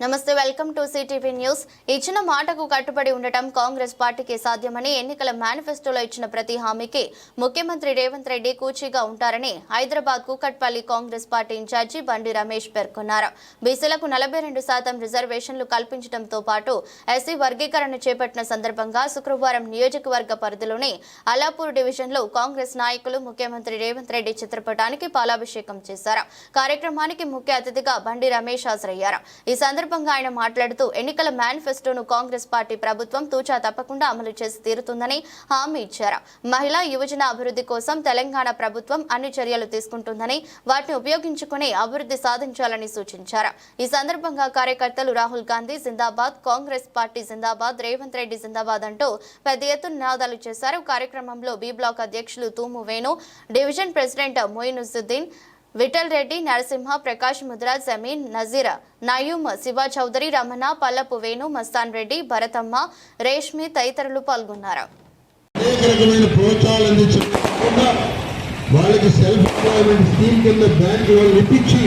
నమస్తే welcome to CTV news ఇచ్చిన మాటకు కట్టుబడి ఉండటం కాంగ్రెస్ పార్టీకి సాధ్యమని ఎన్నికల మేనిఫెస్టోలో ఇచ్చిన ప్రతి హామీకి ముఖ్యమంత్రి రేవంత్ రెడ్డి కూచీగా ఉంటారని హైదరాబాద్ కూకట్పల్లి కాంగ్రెస్ పార్టీ ఇన్ఛార్జి బండి రమేష్ పేర్కొన్నారు. బీసీలకు నలభై రెండు శాతం రిజర్వేషన్లు కల్పించడంతో పాటు ఎస్సీ వర్గీకరణ చేపట్టిన సందర్భంగా శుక్రవారం నియోజకవర్గ పరిధిలోని అలాపూర్ డివిజన్లో కాంగ్రెస్ నాయకులు ముఖ్యమంత్రి రేవంత్ రెడ్డి చిత్రపటానికి పాలాభిషేకం చేశారు. కార్యక్రమానికి ముఖ్య అతిథిగా బండి రమేష్ హాజరయ్యారు. ఈ సందర్భంగా ఆయన మాట్లాడుతూ ఎన్నికల మేనిఫెస్టోను కాంగ్రెస్ పార్టీ ప్రభుత్వం తూచా తప్పకుండా అమలు చేసి తీరుతుందని హామీ ఇచ్చారు. మహిళా యువజన అభివృద్ధి కోసం తెలంగాణ ప్రభుత్వం అన్ని చర్యలు తీసుకుంటుందని వాటిని ఉపయోగించుకుని అభివృద్ధి సాధించాలని సూచించారు. ఈ సందర్భంగా కార్యకర్తలు రాహుల్ గాంధీ జిందాబాద్ కాంగ్రెస్ పార్టీ జిందాబాద్ రేవంత్ రెడ్డి జిందాబాద్ అంటూ పెద్ద ఎత్తున నినాదాలు చేశారు. కార్యక్రమంలో బి బ్లాక్ అధ్యక్షులు తూము వేణు డివిజన్ ప్రెసిడెంట్ మొయినుజుద్దీన్ విఠల్ రెడ్డి నరసింహ ప్రకాష్ ముద్రా జమీన్ నజీరా నయూమ్ శివ చౌదరి రమణ పల్లపు వేణు మస్తాన్ రెడ్డి భరతమ్మ రేష్మి తదితరులు పాల్గొన్నారు. వాళ్ళకి సెల్ఫ్ ఎంప్లాయ్మెంట్ స్కీమ్ కింద బ్యాంకు వాళ్ళు ఇప్పించి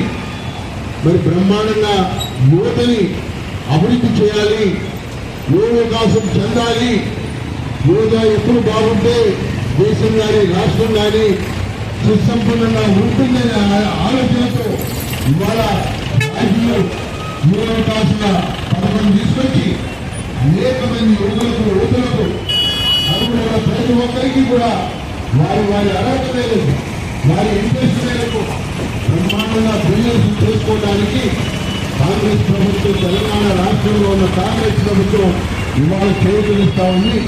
మరి బ్రహ్మాండంగా యువతని అభివృద్ధి చేయాలి యువకాశం చెందాలి యువత ఎప్పుడు బాగుంటే దేశం కానీ రాష్ట్రం కానీ సుసంపన్నంగా ఉంటుందనే ఆలోచనతో ఇవాళ రాజకీయ యువ వికాస పథకం తీసుకొచ్చి అనేక మంది యువకులకు యువతులకు అందువల్ల ప్రతి ఒక్కరికి కూడా వారి వారి అర్హత మేరకు వారి ఇంట్రెస్ట్ మేరకు బ్రహ్మాండంగా బిజినెస్ చేసుకోవడానికి కాంగ్రెస్ ప్రభుత్వం తెలంగాణ రాష్ట్రంలో ఉన్న కాంగ్రెస్ ప్రభుత్వం ఇవాళ చేతులిస్తా ఉంది.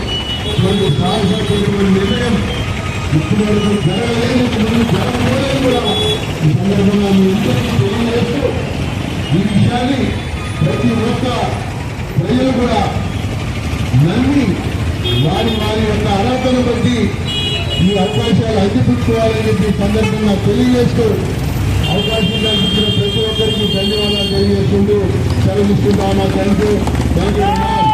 సాహసమైనటువంటి నిర్ణయం ఇప్పటి ఇప్పటి వరకు జరగలేదు. విషయాన్ని ప్రతి ఒక్క ప్రజలు కూడా నమ్మి వారి వారి యొక్క అర్హతను బట్టి ఈ అవకాశాలు అందిపుచ్చుకోవాలని చెప్పి సందర్భంగా తెలియజేస్తూ అవకాశం కల్పించిన ప్రతి ఒక్కరికి ధన్యవాదాలు తెలియజేస్తుంటూ సెలవిస్తున్నామా థ్యాంక్ యూ థ్యాంక్ యూ